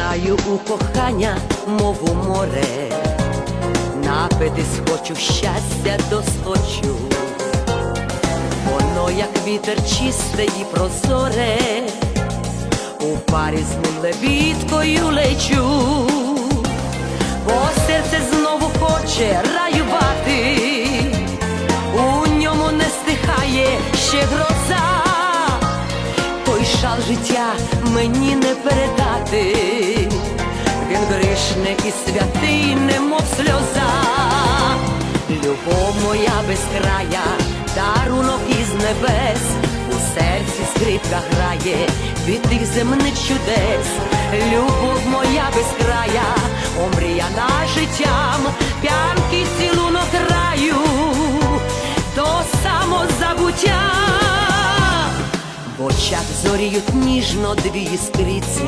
Пірнаю у кохання, мову море, напитись хочу щастя досточу, воно, як вітер чисте і прозоре, у парі з ним лебідкою лечу, бо серце знову хоче той шал життя мені не передати, він грішний і святий, немов сльоза, любов моя безкрая, дарунок із небес, у серці скрипка грає від тих земних чудес, любов моя безкрая, омріяна життям, п'янки цілунок очах зоріють ніжно дві іскриці,